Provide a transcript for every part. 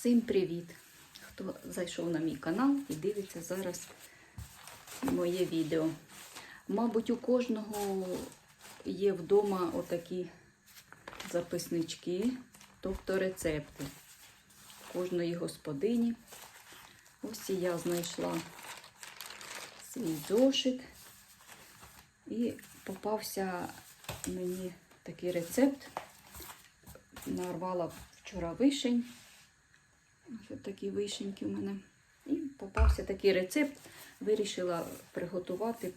Всім привіт! Хто зайшов на мій канал і дивиться зараз моє відео. Мабуть, у кожного є вдома отакі записнички, тобто рецепти кожної господині. Ось і я знайшла свій зошит і попався мені такий рецепт. Нарвала вчора вишень. Ось такі вишеньки в мене. І попався такий рецепт. Вирішила приготувати.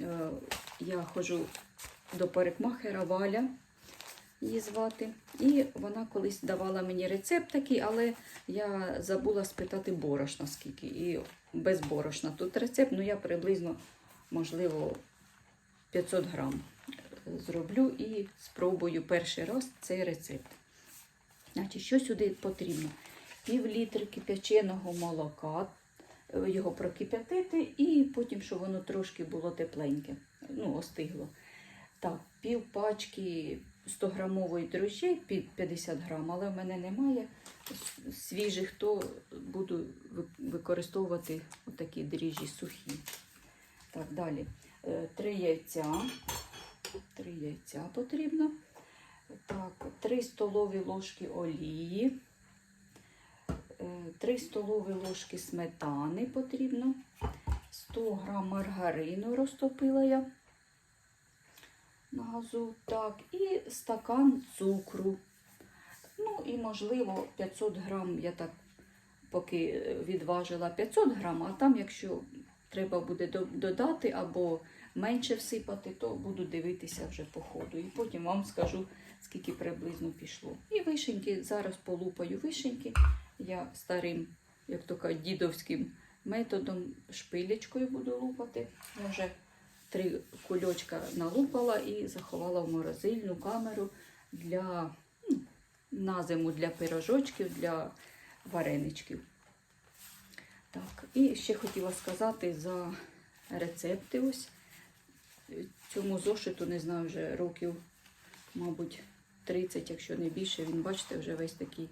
Е, Я ходжу до парикмахера Валя, її звати. І вона колись давала мені рецепт такий, але я забула спитати борошна скільки. І без борошна. Тут рецепт, ну я приблизно, можливо, 500 грам зроблю і спробую перший раз цей рецепт. Значить, що сюди потрібно? Пів літри кип'яченого молока, е, його прокип'ятити, і потім, щоб воно трошки було тепленьке, ну, остигло. Так, пів пачки 100 грамової дрожжей, 50 грам, але в мене немає свіжих, то буду використовувати такі дріжджі сухі. Так, далі. Е, Три яйця. Три яйця потрібно. Так, 3 столові ложки олії, 3 столові ложки сметани потрібно, 100 грам маргарину розтопила я на газу. Так, і стакан цукру. Ну і, можливо, 500 грам, я так поки відважила 500 грам, а там, якщо треба буде додати або менше всипати, то буду дивитися вже по ходу. І потім вам скажу, скільки приблизно пішло. І вишеньки, зараз полупаю вишеньки. Я старим, як то кажуть, дідовським методом шпилечкою буду лупати. Я вже три кульочка налупала і заховала в морозильну камеру для ну, на зиму для пирожочків, для вареничків. Так, і ще хотіла сказати за рецепти. Ось цьому зошиту, не знаю, вже років, мабуть, 30, якщо не більше. Він, бачите, вже весь такий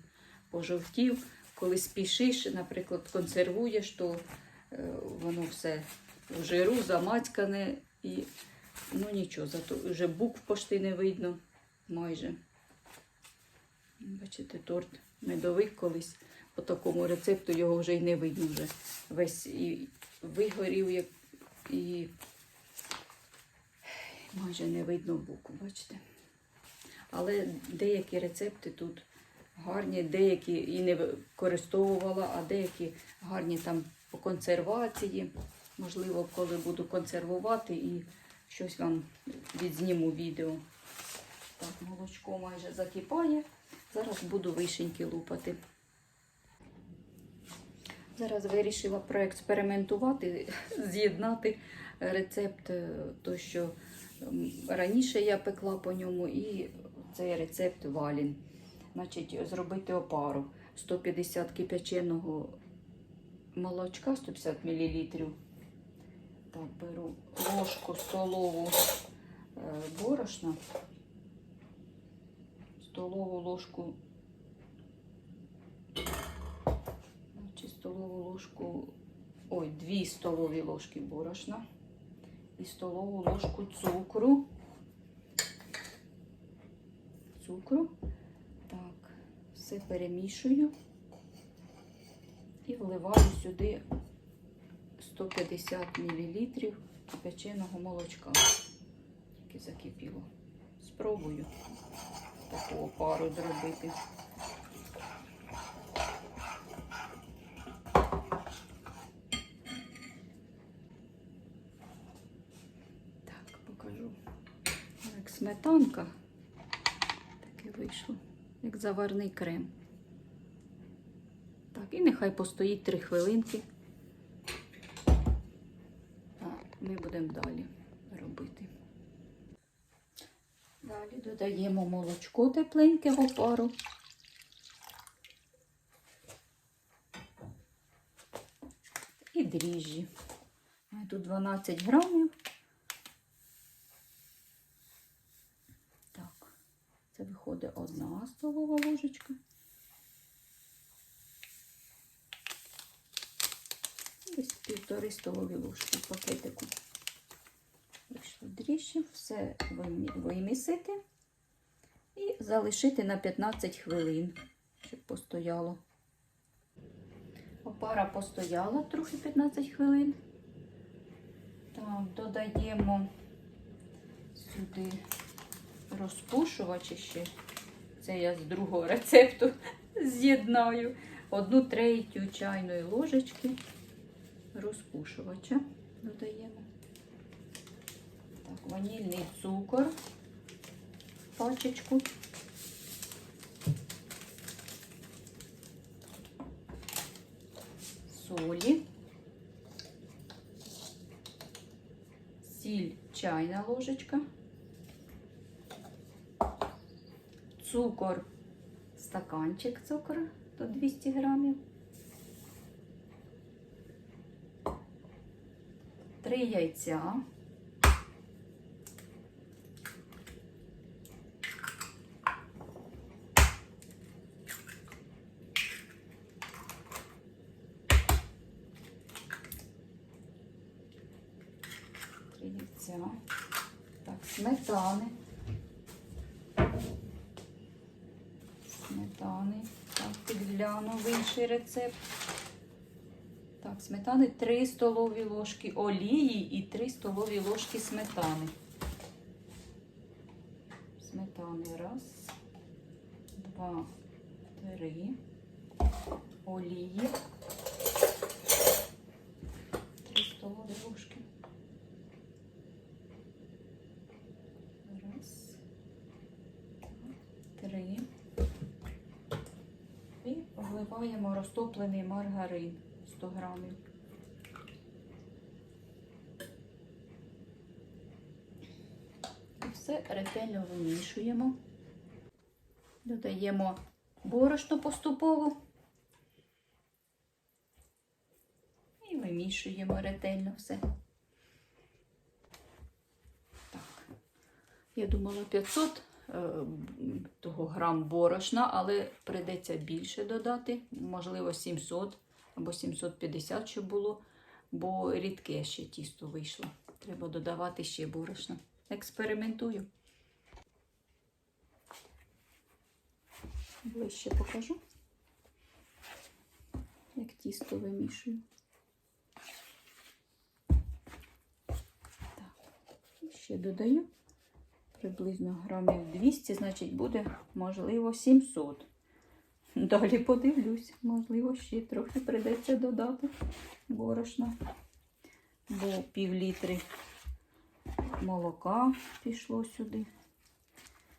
пожовтів. Коли спішиш, наприклад, консервуєш, то е, воно все в жиру, замацькане і ну нічого, зато вже букв пошти не видно майже. Бачите, торт медовик колись по такому рецепту його вже й не видно вже. Весь і вигорів, як і майже не видно букву, бачите. Але деякі рецепти тут гарні, деякі і не використовувала, а деякі гарні там по консервації. Можливо, коли буду консервувати і щось вам відзніму відео. Так, молочко майже закипає. Зараз буду вишеньки лупати. Зараз вирішила проекспериментувати, з'єднати рецепт, е, то що раніше я пекла по ньому, і цей рецепт валін. Значить, зробити опару 150 кип'яченого молочка, 150 мл. Так, беру ложку столову е, борошна, столову ложку Значить, столову ложку, ой, дві столові ложки борошна і столову ложку цукру. Цукру. Все перемішую і вливаю сюди 150 мл кипяченого молочка. Тільки закипіло. Спробую таку опару зробити. Покажу. Як сметанка. Таке вийшло, заварний крем. Так, і нехай постоїть 3 хвилинки. А ми будемо далі робити. Далі додаємо молочко тепленьке в опару. І дріжджі. Тут 12 грамів. виходить одна столова ложечка. Ось півтори столові ложки в пакетику. Вийшло дріжджі, все вимісити і залишити на 15 хвилин, щоб постояло. Опара постояла трохи 15 хвилин. Так, додаємо сюди розпушувач ще. Це я з другого рецепту з'єднаю. Одну третю чайної ложечки розпушувача додаємо. Так, ванільний цукор, пачечку. Солі. Сіль чайна ложечка. Цукор, стаканчик цукру до 200 грамів. Три яйця. Три яйця. Так, сметани. Сметани. Так, підгляну в інший рецепт. Так, сметани 3 столові ложки олії і 3 столові ложки сметани. Сметани раз, два, три. Олії. 3 столові ложки. Раз, два, три. І розтоплений маргарин 100 грамів. І все ретельно вимішуємо. Додаємо борошно поступово. І вимішуємо ретельно все. Так. Я думала 500 е, того грам борошна, але прийдеться більше додати, можливо, 700 або 750, щоб було, бо рідке ще тісто вийшло. Треба додавати ще борошна. Експериментую. Ближче покажу, як тісто вимішую. Так, ще додаю приблизно грамів 200, значить буде, можливо, 700. Далі подивлюсь, можливо, ще трохи прийдеться додати борошна, бо пів літри молока пішло сюди,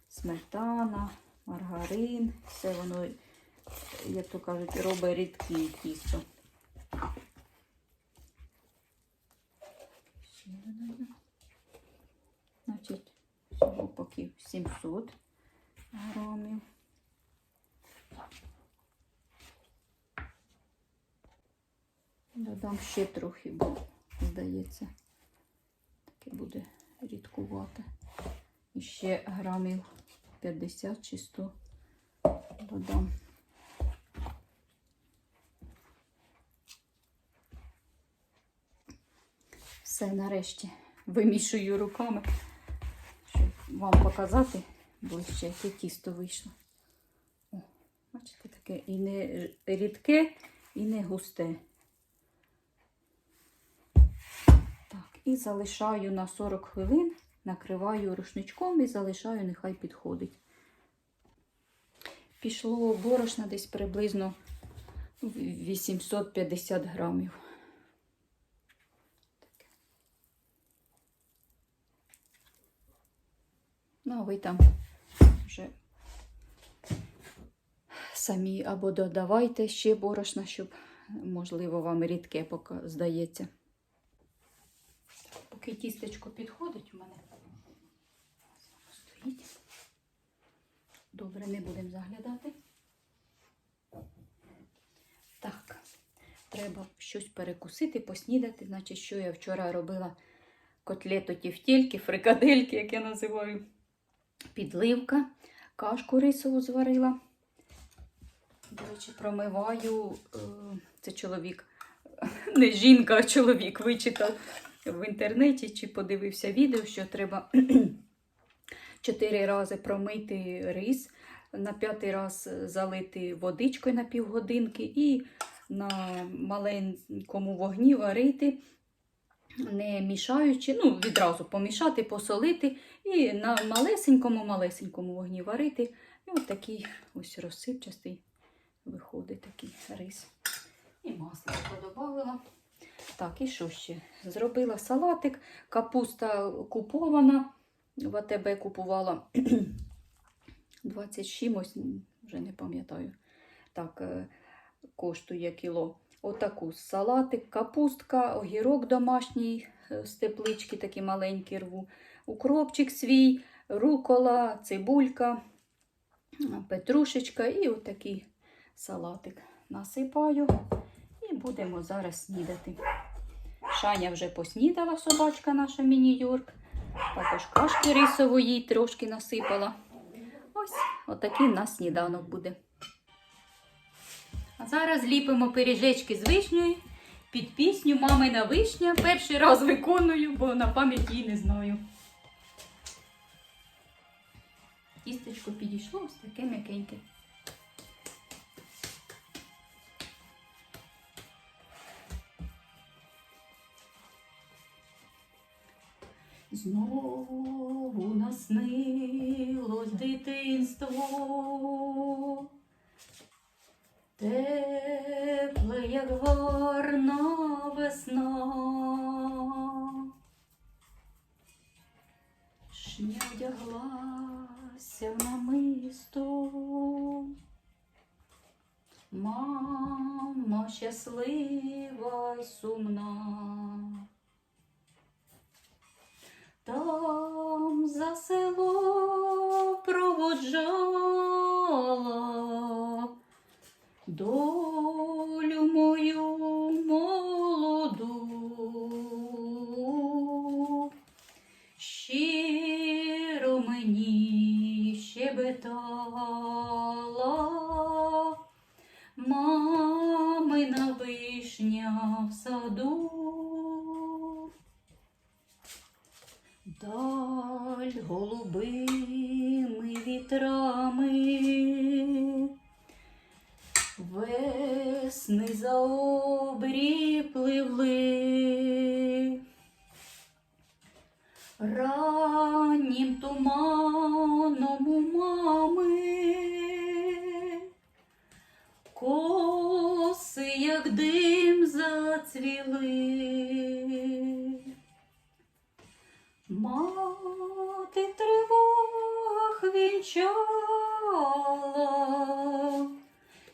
сметана, маргарин, все воно, як то кажуть, робить рідке тісто. Ще додаю. Всього 700 грамів. Додам ще трохи, бо, здається, таке буде рідкувати. І ще грамів 50 чи 100 додам. Все, нарешті вимішую руками, вам показати ближче, яке тісто вийшло. О, бачите, таке і не рідке, і не густе. Так, і залишаю на 40 хвилин, накриваю рушничком і залишаю, нехай підходить. Пішло борошна десь приблизно 850 грамів. Таке. Ви там вже самі або додавайте ще борошна, щоб, можливо, вам рідке поки здається. Поки тістечко підходить у мене. Стоїть. Добре, не будемо заглядати. Так, треба щось перекусити, поснідати. Значить, що я вчора робила котлету тівтільки, фрикадельки, як я називаю, підливка, кашку рисову зварила. До речі, промиваю, е, це чоловік не жінка, а чоловік вичитав в інтернеті чи подивився відео, що треба чотири рази промити рис, на п'ятий раз залити водичкою на півгодинки і на маленькому вогні варити, не мішаючи, ну, відразу помішати, посолити і на малесенькому-малесенькому вогні варити. І от такий ось розсипчастий виходить такий рис. І масло додавала. Так, і що ще? Зробила салатик, капуста купована. В АТБ купувала 20 з чимось, вже не пам'ятаю. Так, е, коштує кіло. Отаку салатик, капустка, огірок домашній е, з теплички, такі маленькі рву, укропчик свій, рукола, цибулька, петрушечка і отакий салатик насипаю і будемо зараз снідати. Шаня вже поснідала, собачка наша міні-йорк. Також кашки рисової трошки насипала. Ось отакий у нас сніданок буде. А зараз ліпимо пиріжечки з вишнею під пісню Мамина вишня. Перший раз виконую, бо на пам'ять її не знаю. Тістечко підійшло ось таке м'якеньке. Знову наснилось дитинство, тепле, як гарна весна. Шня одяглася в намисто. Мама щаслива й сумна. Там за село проводжала долю мою молоду, щиро мені щебетала мамина вишня в саду. Даль голубими за обрій пливли, раннім туманом у мами, коси, як дим зацвіли. Мати в тривогах вінчала,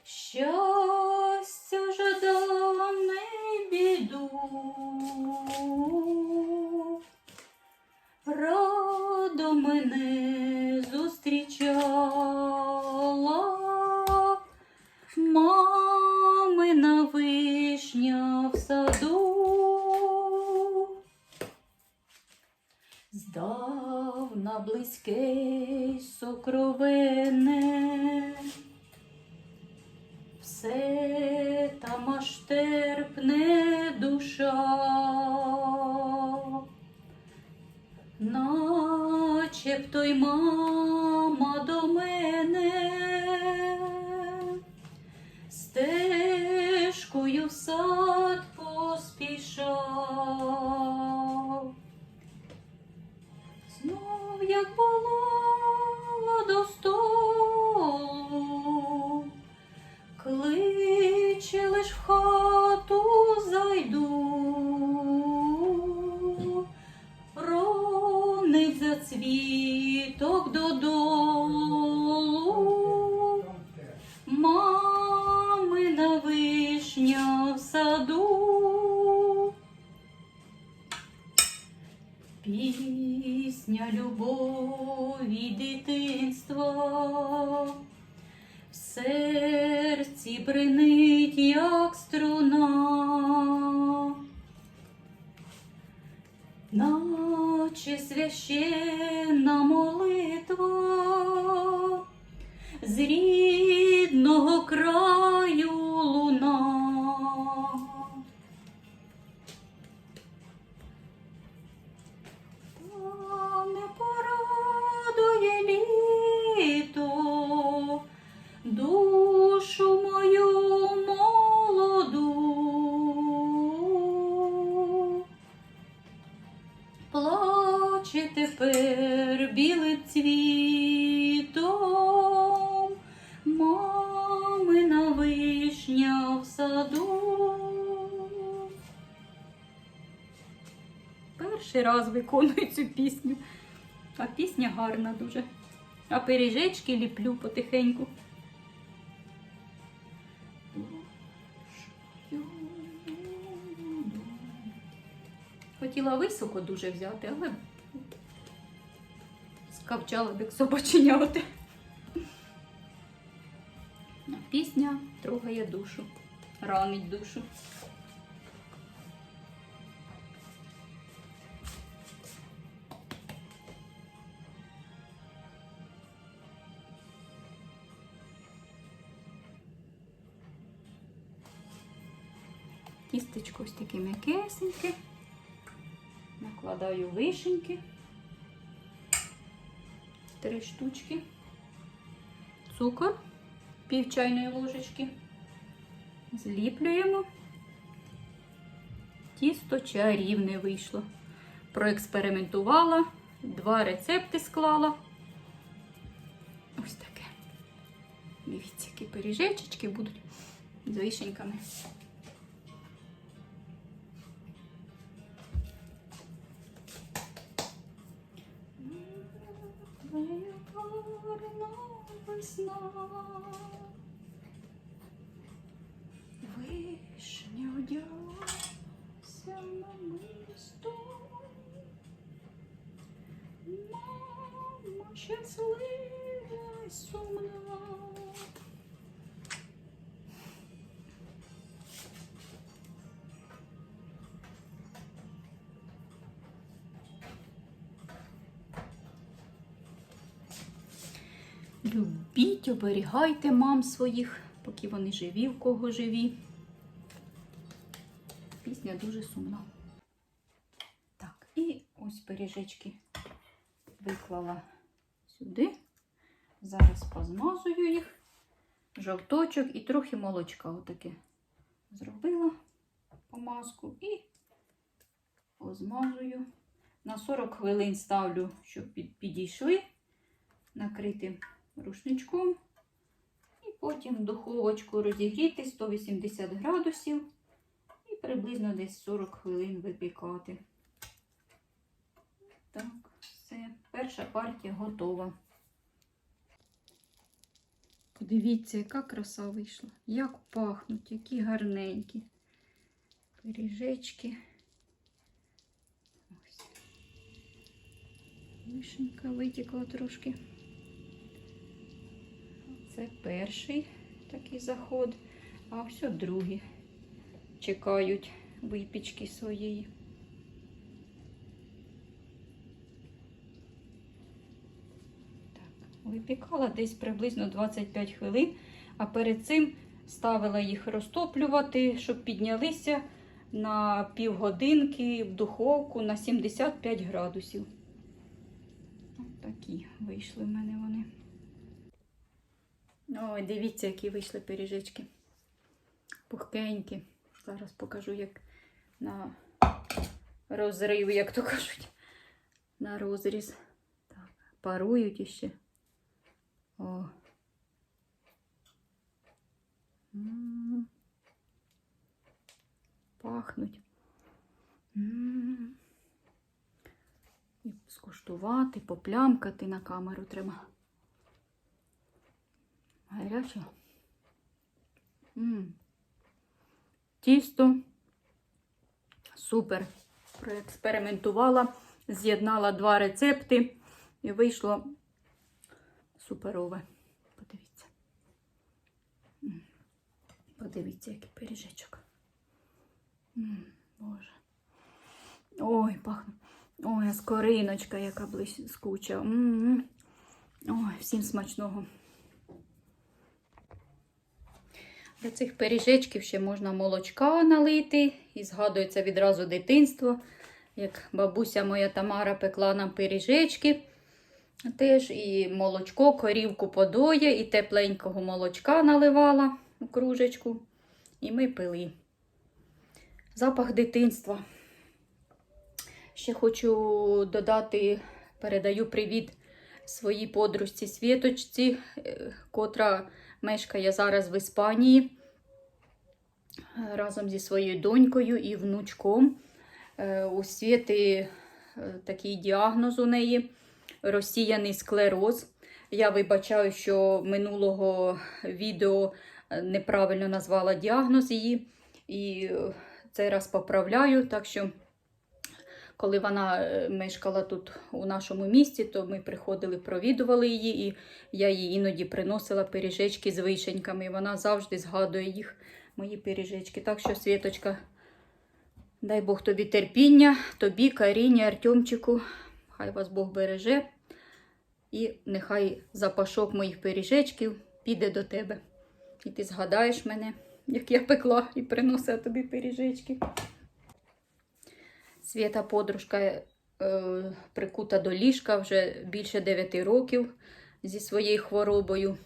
щастя сокровенне, все там аж терпне душа, начебто й мама до мене, стежкою в сад цвіток додолу, мамина вишня в саду. Пісня любові дитинства. В серці бринить, як струна, наче священна молитва з рідного краю тепер білим цвітом, мамина вишня в саду. Перший раз виконую цю пісню, а пісня гарна дуже. А пиріжечки ліплю потихеньку. Хотіла високо дуже взяти, але скавчала б як собаченяти. Пісня трогає душу, ранить душу. Тістечко ось таке м'якесеньке. Накладаю вишеньки. Три штучки. Цукор, пів чайної ложечки. Зліплюємо. Тісто чарівне вийшло. Проекспериментувала, два рецепти склала. Ось таке. Дивіться, які пиріжечечки будуть з вишеньками. Гарна весна. Вишня одяглася на місто. Мама щаслива й сумна. Любіть, оберігайте мам своїх, поки вони живі, в кого живі. Пісня дуже сумна. Так, і ось пиріжечки виклала сюди. Зараз позмазую їх, жовточок і трохи молочка. Отаке зробила помазку і позмазую. На 40 хвилин ставлю, щоб підійшли накрити рушничком. І потім духовочку розігріти 180 градусів і приблизно десь 40 хвилин випікати. Так, все. Перша партія готова. Подивіться, яка краса вийшла. Як пахнуть, які гарненькі. Пиріжечки. Ось. Вишенька витікла трошки. Це перший такий заход, а ось другі чекають випічки своєї. Так, випікала десь приблизно 25 хвилин, а перед цим ставила їх розтоплювати, щоб піднялися на півгодинки в духовку на 75 градусів. От такі вийшли в мене вони. Ой, дивіться, які вийшли пиріжечки. Пухкенькі. Зараз покажу, як на розрив, як то кажуть. На розріз. Так, парують іще. О. Пахнуть. І скуштувати, поплямкати на камеру треба. Гаряче. Тісто. Супер. Проекспериментувала, з'єднала два рецепти і вийшло суперове. Подивіться. Подивіться, який пиріжечок. Боже. Ой, пахне. Ой, скориночка, яка блискуча. Ой, всім смачного. До цих пиріжечків ще можна молочка налити. І згадується відразу дитинство, як бабуся моя Тамара пекла нам пиріжечки. Теж і молочко, корівку подоє, і тепленького молочка наливала у кружечку. І ми пили. Запах дитинства. Ще хочу додати Передаю привіт своїй подружці Світочці, е, котра мешкає зараз в Іспанії е, разом зі своєю донькою і внучком. Е, У Світи е, такий діагноз у неї розсіяний склероз. Я вибачаю, що минулого відео неправильно назвала діагноз її. І е, цей раз поправляю. Так що, коли вона е, мешкала тут у нашому місті, то ми приходили, провідували її, і я їй іноді приносила пиріжечки з вишеньками. І вона завжди згадує їх, мої пиріжечки. Так що, Світочка, дай Бог тобі терпіння, тобі, Каріні, Артемчику. Хай вас Бог береже. І нехай запашок моїх пиріжечків піде до тебе. І ти згадаєш мене, як я пекла і приносила тобі пиріжечки. Свята подружка е, прикута до ліжка вже більше 9 років зі своєю хворобою.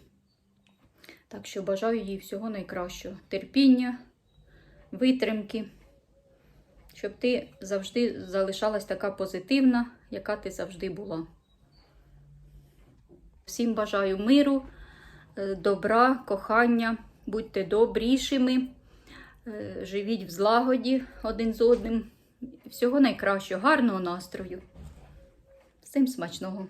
Так що бажаю їй всього найкращого. Терпіння, витримки, щоб ти завжди залишалась така позитивна, яка ти завжди була. Всім бажаю миру, е, добра, кохання, будьте добрішими, е, живіть в злагоді один з одним. Всього найкращого, гарного настрою. Всім смачного.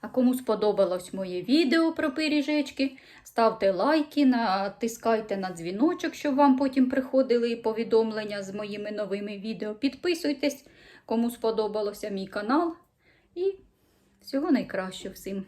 А кому сподобалось моє відео про пиріжечки, ставте лайки, натискайте на дзвіночок, щоб вам потім приходили повідомлення з моїми новими відео. Підписуйтесь, кому сподобалося мій канал. І всього найкращого всім.